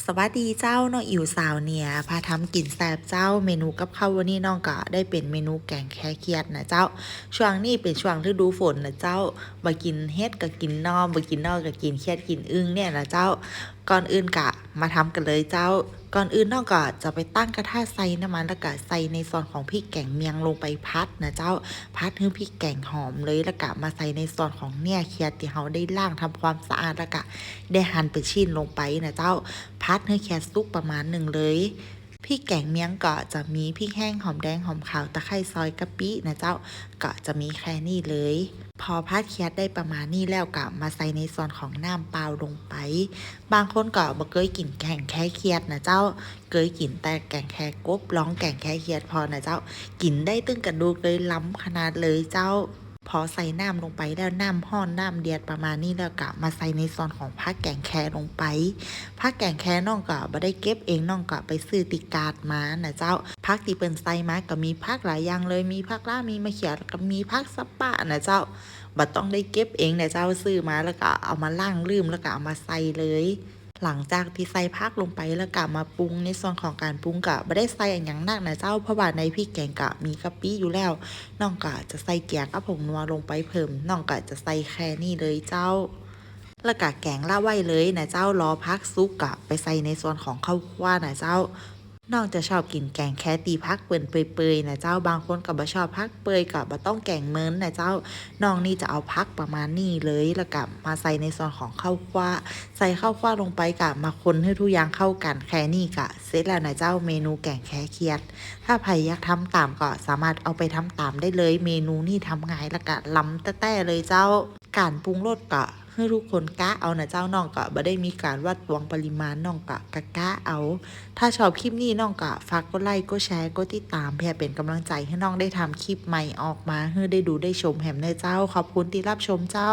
สวัสดีเจ้าน้องอิ๋วสาวเนี่ยพาทำกินแซ่บเจ้าเมนูกับข้าววันนี้น้องก็ได้เป็นเมนูแกงแค่เคียดนะเจ้า ช่วงนี้เป็นช่วงฤดูฝนนะเจ้าบากินเฮ็ดก็กินนอมบากินนอกก็กินเคียดกินอึ้งเนี่ยนะเจ้าก่อนอื่นกะมาทำกันเลยเจ้า ก่อนอื่นน้องก็จะไปตั้งกระทะใส่น้ำมันแล้วก็ใส่ในซอนของพริกแกงเมียงลงไปพัดนะเจ้าพัดให้พริกแกงหอมเลยแล้วก็มาใส่ในซอนของเนี่ยเคียที่เราได้ล่างทำความสะอาดแล้วก็ได้หั่นเป็นชิ้นลงไปนะเจ้าพัดให้แคสซุกประมาณหนึ่งเลย พริกแกงเมียงก็จะมีพริกแห้งหอมแดงหอมขาวตะไคร้ซอยกะปินะเจ้าก็จะมีแค่นี้เลย พอพัดแคสได้ประมาณนี้แล้วก็มาใส่ในส่วนของน้ำเปล่าลงไป บางคนก็บ่เคยกินแกงแค่เคียดนะเจ้าเคยกินแต่แกงแค่กบลองแกงแค่เคียดพอนะเจ้ากินได้ตึ้งกระดูกเลยล้ำขนาดเลยเจ้า พอใส่น้ำลงไปแล้วน้ำห้อนน้ำเดือดประมาณนี้แล้วก็มาใส่ในซอนของผักแกงแคลงไปผักแกงแคน้องก็บ่ได้เก็บเองน้องก็ไปซื้อติกาดมานะเจ้าผักที่เปิ้นใส่มาก็มีผักหลายอย่างเลยมีผักล่ามีมะเขือแล้วก็มีผักสปะนะเจ้าบ่ต้องได้เก็บเองนะเจ้าซื้อมาแล้วก็เอามาล้างลืมแล้วก็เอามาใส่เลย หลังจากที่ใส่ผักลงไปแล้วกะมาปรุงในส่วนของการปรุงกะไม่ได้ใส่อย่างหนักนะเจ้าเพราะว่าในพริกแกงกะมีกะปิอยู่แล้วน้องกะจะใส่เกียร์กับผงนัวลงไปเพิ่มน้องกะจะใส่แค่นี้เลยเจ้าแล้วกะแกงละไว้เลยนะเจ้ารอพักซุกกะไปใส่ในส่วนของข้าวคั่วนะเจ้า น้องจะชอบกินแกงแค่ตีพักเปื่อนเปื่อยๆนะเจ้าบางคนก็บ่ชอบพักเปื่อยก็บ่ต้องแกงเมินนะเจ้าน้องนี่จะเอาพักประมาณนี้เลยแล้วก็มาใส่ในส่วนของข้าวคั่วใส่ข้าวคั่วลงไปกะมาคนให้ทุกอย่างเข้ากันแค่นี้กะเสร็จแล้วนะเจ้าเมนูแกงแค่เคียด ถ้าใครอยากทำตามก็สามารถเอาไปทำตามได้เลย เมนูนี่ทำง่ายแล้วก็ล้ำแต่แต่เลยเจ้าการปรุงรสก็ ให้ทุกคนกะเอานะเจ้าน้องก็บ่ได้มีการวัดตวงปริมาณน้องก็กะกะเอา ถ้าชอบคลิปนี้น้องก็ฝากกดไลค์กดแชร์กดติดตามเพื่อเป็นกำลังใจให้น้องได้ทำคลิปใหม่ออกมาให้ได้ดูได้ชมแหมเนเจ้า ขอบคุณที่รับชมเจ้า